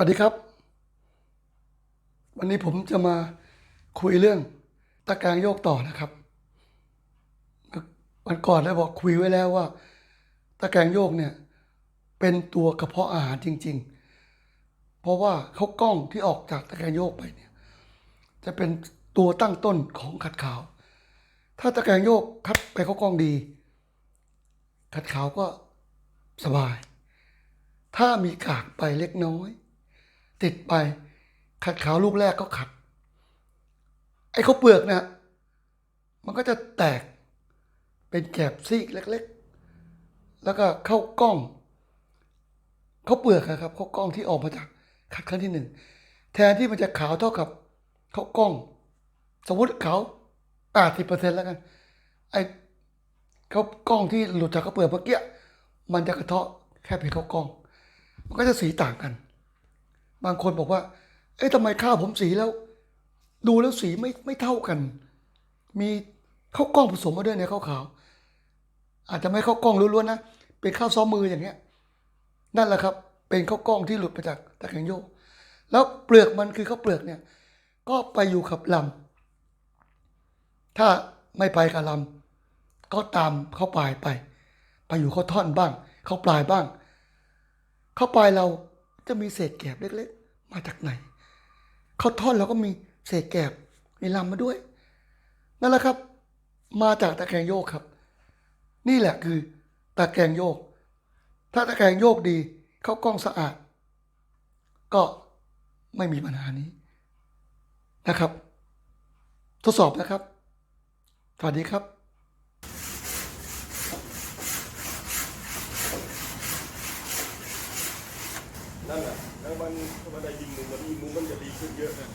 วัสดีครับ วันนี้ผมจะมาคุยเรื่องตะแกรงโยกต่อนะครับวันก่อนได้บอกคุยไว้แล้วว่า ตะแกรงโยกเนี่ย เป็นตัวกระเพาะอาหารจริง ๆ เพราะว่าเขากล้องที่ออกจากตะแกรงโยกไปเนี่ย จะเป็นตัวตั้งต้นของขัดขาว ถ้าตะแกรงโยกคัดไปเขากล้องดี ขัดขาวก็สบาย ถ้ามีกากไปเล็กน้อย ติดไป ขัดขาวลูกแรกก็ขัด ไอ้ข้าวเปลือกเนี่ยมันก็จะแตกเป็นแกบซีกเล็ก ๆ แล้วก็เข้ากล้อง เข้าเปลือกนะครับเข้ากล้องที่ออกมาจากขัดครั้งที่หนึ่งแทนที่มันจะขาวเท่ากับเข้ากล้อง สมมติขาวแปดสิบเปอร์เซ็นต์แล้วกัน ไอ้เข้ากล้องที่หลุดจากข้าเปลือกเมื่อกี้มันจะกระเทาะแค่เป็นข้ากล้อง มันก็จะสีต่างกัน บางคนบอกว่า เอ๊ะทำไมข้าวผมสีแล้ว ดูแล้วสีไม่ไม่เท่ากัน มีข้าวกล้องผสมมาด้วยในข้าวขาว อาจจะไม่ข้าวกล้องล้วนๆนะ เป็นข้าวซ้อมมืออย่างเงี้ย นั่นแหละครับ เป็นข้าวกล้องที่หลุดมาจากตะแกรงโยก แล้วเปลือกมันคือข้าวเปลือกเนี่ย ก็ไปอยู่กับลำ ถ้าไม่ไปกับลำก็ตามเข้าปลายไป ไปอยู่ข้าวท่อนบ้าง เข้าปลายบ้าง เข้าปลายเรา จะมีเศษแกบเล็กๆ มาจากไหนข้าวทอนเราก็มีเศษแกบมีลำมาด้วย นั่นแหละครับ มาจากตะแกรงโยกครับ นี่แหละคือตะแกรงโยก ถ้าตะแกรงโยกดีเข้ากล้องสะอาด ก็ไม่มีปัญหานี้นะครับ ทดสอบนะครับ สวัสดีครับ นั่นแหละแล้วมันถ้ามันได้ยิงมุมมันยิงมุมมันจะดีขึ้นเยอะนะ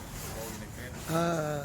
เอ่อ